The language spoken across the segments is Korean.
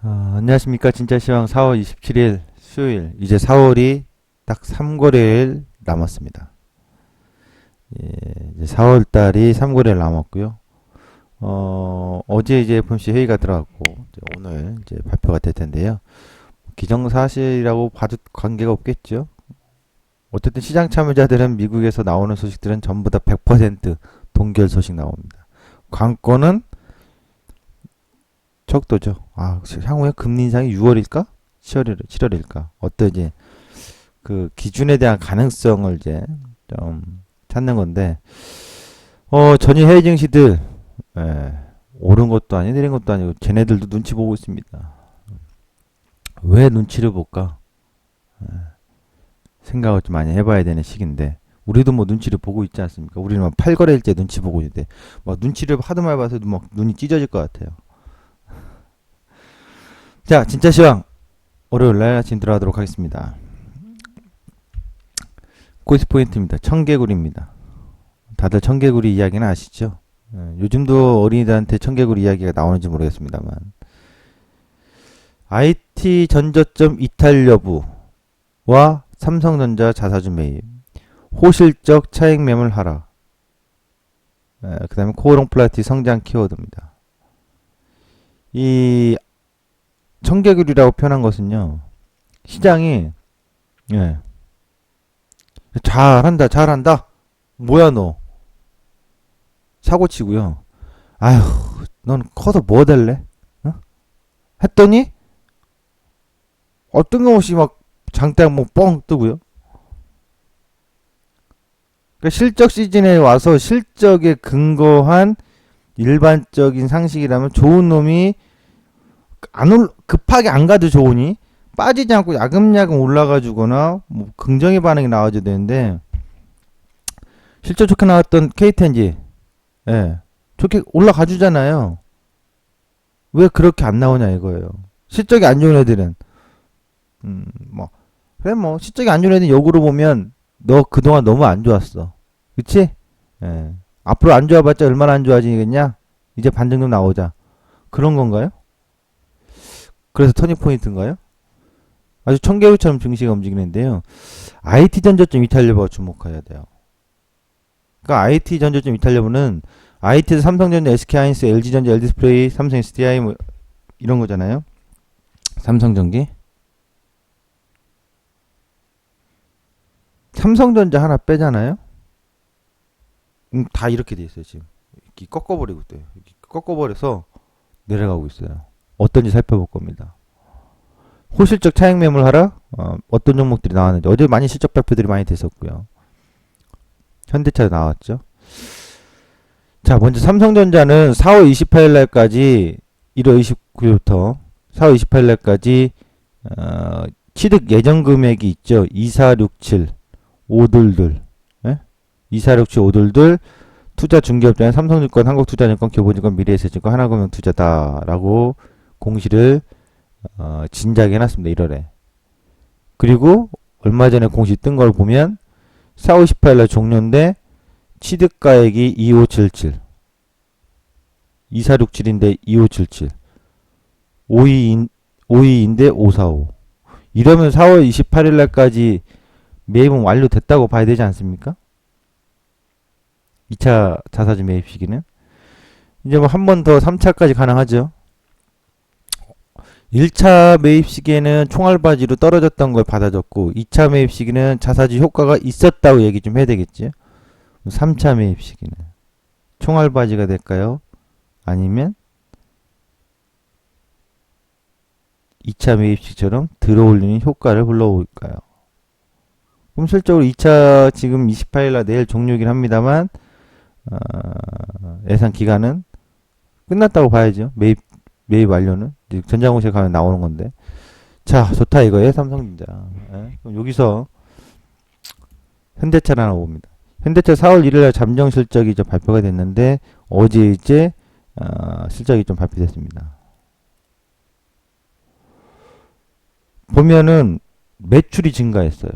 어, 안녕하십니까. 진짜 시황 4월 27일 수요일. 이제 4월이 딱 3거래일 남았습니다. 예, 이제 4월 달이 3거래일 남았고요. 어, 어제 이제 FOMC 회의가 들어갔고, 이제 오늘 이제 발표가 될 텐데요. 기정사실이라고 봐도 관계가 없겠죠. 어쨌든 시장 참여자들은 미국에서 나오는 소식들은 전부 다 100% 동결 소식 나옵니다. 관건은 척도죠. 아, 향후에 금리 인상이 6월일까? 7월, 7월일까? 어떤 이제 그 기준에 대한 가능성을 이제 좀 찾는 건데, 어, 전일 해외 증시들, 예, 오른 것도 아니고 내린 것도 아니고, 쟤네들도 눈치 보고 있습니다. 왜 눈치를 볼까? 예, 생각을 좀 많이 해봐야 되는 시기인데, 우리도 뭐 눈치를 보고 있지 않습니까? 우리는 막 8거래일째 눈치 보고 있는데, 막 눈치를 하도 많이 봐서 막 눈이 찢어질 것 같아요. 자, 진짜 시황. 월요일 날 아침 들어가도록 하겠습니다. 코이스 포인트입니다. 청개구리입니다. 다들 청개구리 이야기는 아시죠? 예, 요즘도 어린이들한테 청개구리 이야기가 나오는지 모르겠습니다만. IT 전저점 이탈 여부와 삼성전자 자사주 매입, 호실적 차익 매물 하락, 그 다음에 코오롱 플라티 성장 키워드입니다. 이 청개구리라고 표현한 것은요, 시장이, 예, 잘한다, 잘한다. 뭐야, 너. 사고 치고요. 아휴, 넌 커서 뭐 될래? 어? 했더니, 어, 뜬금없이 막 장대 뭐뻥 뜨고요. 그러니까 실적 시즌에 와서 실적에 근거한 일반적인 상식이라면 좋은 놈이 안 올, 급하게 안 가도 좋으니 빠지지 않고 야금야금 올라가주거나 뭐 긍정의 반응이 나와줘야 되는데 실적 좋게 나왔던 K10G 예 좋게 올라가 주잖아요. 왜 그렇게 안 나오냐 이거예요. 실적이 안 좋은 애들은. 음뭐 그래 뭐 실적이 안 좋은 애들은 역으로 보면 너 그동안 너무 안 좋았어. 그치? 예. 앞으로 안 좋아봤자 얼마나 안 좋아지겠냐? 이제 반등 좀 나오자. 그런 건가요? 그래서 터닝 포인트인가요? 아주 청개구리처럼 증시가 움직이는데요. IT 전저점 이탈 여부가 주목해야 돼요. 그러니까 IT 전저점 이탈 여부는 IT에서 삼성전자, SK하이닉스, LG전자, LD스플레이, 삼성 SDI 뭐 이런 거잖아요. 삼성전기. 삼성전자 하나 빼잖아요. 음, 다 이렇게 돼 있어요 지금. 이렇게 꺾어버리고 있대요. 이렇게 꺾어버려서 내려가고 있어요. 어떤지 살펴볼 겁니다. 호실적 차익 매물 하락 어, 어떤 종목들이 나왔는지 어제 많이 실적 발표들이 많이 됐었고요. 현대차 나왔죠. 자, 먼저 삼성전자는 4월 28일 날까지 1월 29일부터 4월 28일 날까지 어, 취득 예정 금액이 있죠. 2467 오들들 예? 2467 오들들 투자 중개업자는 삼성증권, 한국투자증권, 교보증권, 미래에셋증권, 하나금융투자다라고 공시를 어, 진작에 해놨습니다. 1월에. 그리고 얼마 전에 공시 뜬 걸 보면 4월 18일 종료인데 취득가액이 2577 2467인데 2577 52인, 52인데 545 이러면 4월 28일 날까지 매입은 완료됐다고 봐야 되지 않습니까? 2차 자사주 매입 시기는 이제 뭐 한 번 더 3차까지 가능하죠. 1차 매입 시기에는 총알바지로 떨어졌던 걸 받아줬고 2차 매입 시기는 자사주 효과가 있었다고 얘기 좀 해야 되겠지. 3차 매입 시기는 총알바지가 될까요? 아니면 2차 매입 시처럼 들어올리는 효과를 불러올까요? 그럼 실적으로 2차 지금 28일날 내일 종료이긴 합니다만 어, 예상 기간은 끝났다고 봐야죠. 매입 매입 완료는 전자공시에 가면 나오는 건데. 자 좋다 이거예요 삼성전자. 예? 그럼 여기서 현대차를 하나 봅니다. 현대차 4월 1일 날 잠정 실적이 좀 발표가 됐는데 어제 이제 어, 실적이 좀 발표됐습니다. 보면은 매출이 증가했어요.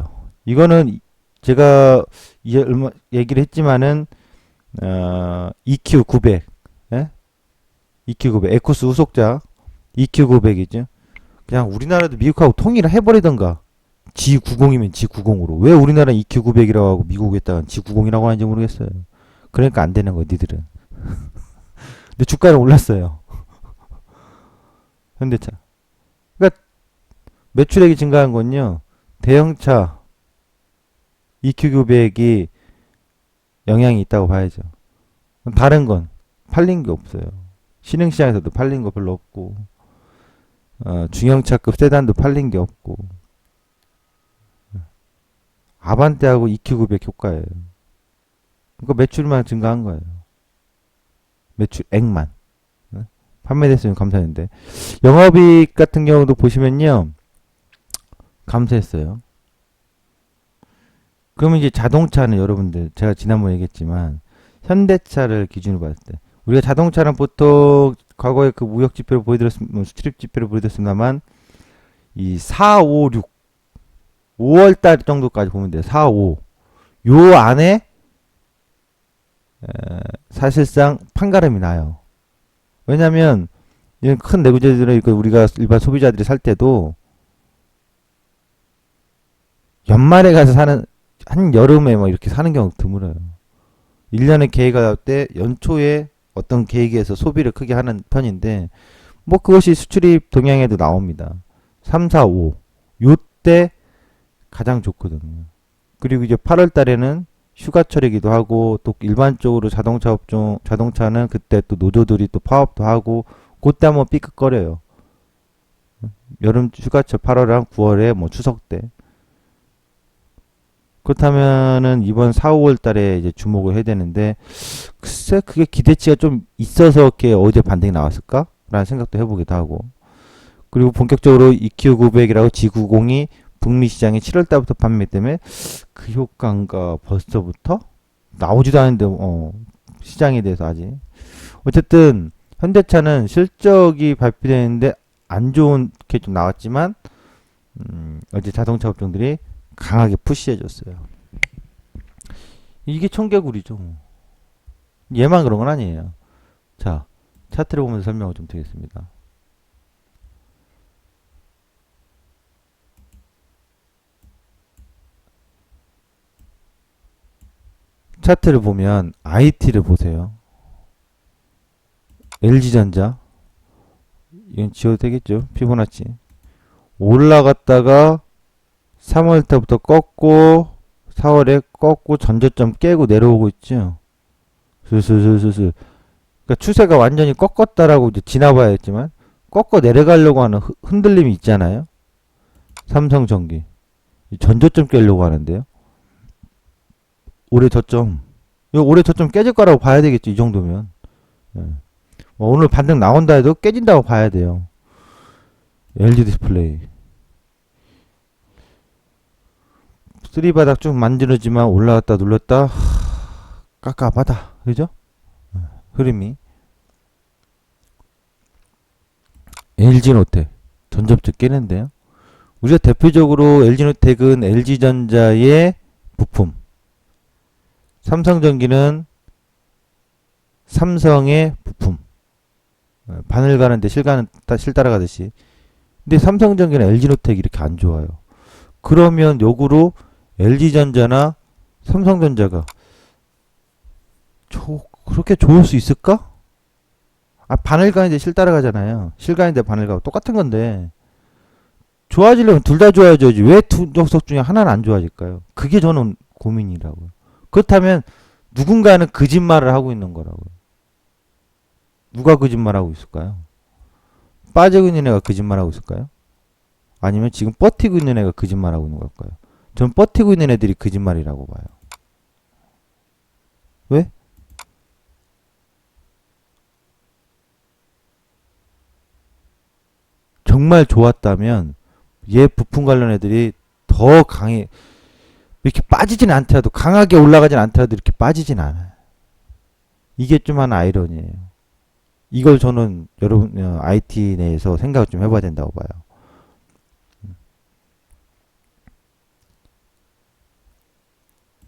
이거는 제가 이 얼마 얘기를 했지만은 어, EQ 900 예? EQ900 에코스 후속작 EQ900이죠. 그냥 우리나라도 미국하고 통일을 해버리던가. G90이면 G90으로. 왜 우리나라는 EQ900이라고 하고 미국에다가 G90이라고 하는지 모르겠어요. 그러니까 안 되는 거야, 니들은. 근데 주가는 올랐어요. 현대차. 그러니까 매출액이 증가한 건요. 대형차 EQ900이 영향이 있다고 봐야죠. 다른 건 팔린 게 없어요. 신흥시장에서도 팔린 거 별로 없고, 어, 중형차급 세단도 팔린 게 없고, 아반떼하고 EQ900 효과예요. 그러니까 매출만 증가한 거예요. 매출액만. 어? 판매됐으면 감사했는데. 영업이익 같은 경우도 보시면요. 감소했어요. 그러면 이제 자동차는 여러분들, 제가 지난번에 얘기했지만, 현대차를 기준으로 봤을 때, 우리가 자동차는 보통 과거에 그 무역 지표를 보여드렸으면, 수출입 지표를 보여드렸습니다만, 이 4, 5, 6, 5월 달 정도까지 보면 돼요. 4, 5. 요 안에, 에, 사실상 판가름이 나요. 왜냐면, 이런 큰 내구재들은 우리가 일반 소비자들이 살 때도, 연말에 가서 사는, 한 여름에 뭐 이렇게 사는 경우 드물어요. 1년에 계획을 할때 연초에 어떤 계획에서 소비를 크게 하는 편인데, 뭐 그것이 수출입 동향에도 나옵니다. 3, 4, 5. 요때 가장 좋거든요. 그리고 이제 8월 달에는 휴가철이기도 하고, 또 일반적으로 자동차 업종, 자동차는 그때 또 노조들이 또 파업도 하고, 그때 한번 삐끗거려요. 여름 휴가철 8월이랑 9월에 뭐 추석 때. 그렇다면은 이번 4, 5월 달에 이제 주목을 해야 되는데 글쎄 그게 기대치가 좀 있어서 이렇게 어제 반등이 나왔을까? 라는 생각도 해보기도 하고. 그리고 본격적으로 EQ900이라고 G90이 북미 시장에 7월 달부터 판매 때문에 그 효과인가 벌써부터? 나오지도 않은데 어 시장에 대해서 아직. 어쨌든 현대차는 실적이 발표되는데 안 좋은 게 좀 나왔지만 음, 어제 자동차 업종들이 강하게 푸시해줬어요. 이게 청개구리죠. 뭐. 얘만 그런 건 아니에요. 자, 차트를 보면서 설명을 좀 드리겠습니다. 차트를 보면 IT를 보세요. LG전자 이건 지워도 되겠죠? 피보나치 올라갔다가 3월 때부터 꺾고 4월에 꺾고 전저점 깨고 내려오고 있죠. 슬슬슬슬슬. 그러니까 추세가 완전히 꺾었다라고 이제 지나봐야겠지만 꺾어 내려가려고 하는 흔- 흔들림이 있잖아요. 삼성전기 이 전저점 깨려고 하는데요. 올해 저점 이 올해 저점 깨질 거라고 봐야 되겠죠. 이 정도면 예. 뭐 오늘 반등 나온다 해도 깨진다고 봐야 돼요. LG 디스플레이 쓰리바닥 좀 만지르지만 올라갔다 눌렀다? 하, 깝깝하다. 그죠? 어, 흐름이. LG노텍 전접적 깨는데요? 우리가 대표적으로 LG노텍은 LG전자의 부품. 삼성전기는 삼성의 부품. 어, 바늘 가는데 실 가는 따- 실 따라가듯이. 근데 삼성전기는 LG노텍이 이렇게 안 좋아요. 그러면 역으로 LG전자나 삼성전자가 조, 그렇게 좋을 수 있을까? 아, 바늘 가는데 실 따라가잖아요. 실 가는데 바늘 가고 똑같은 건데 좋아지려면 둘 다 좋아져야지. 왜 두 녀석 중에 하나는 안 좋아질까요? 그게 저는 고민이라고요. 그렇다면 누군가는 거짓말을 하고 있는 거라고요. 누가 거짓말하고 있을까요? 빠지고 있는 애가 거짓말하고 있을까요? 아니면 지금 버티고 있는 애가 거짓말하고 있는 걸까요? 전 버티고 있는 애들이 거짓말이라고 봐요. 왜? 정말 좋았다면 얘 부품 관련 애들이 더 강해 이렇게 빠지진 않더라도 강하게 올라가진 않더라도 이렇게 빠지진 않아요. 이게 좀 하나 아이러니예요. 이걸 저는 여러분 어, IT 내에서 생각을 좀 해봐야 된다고 봐요.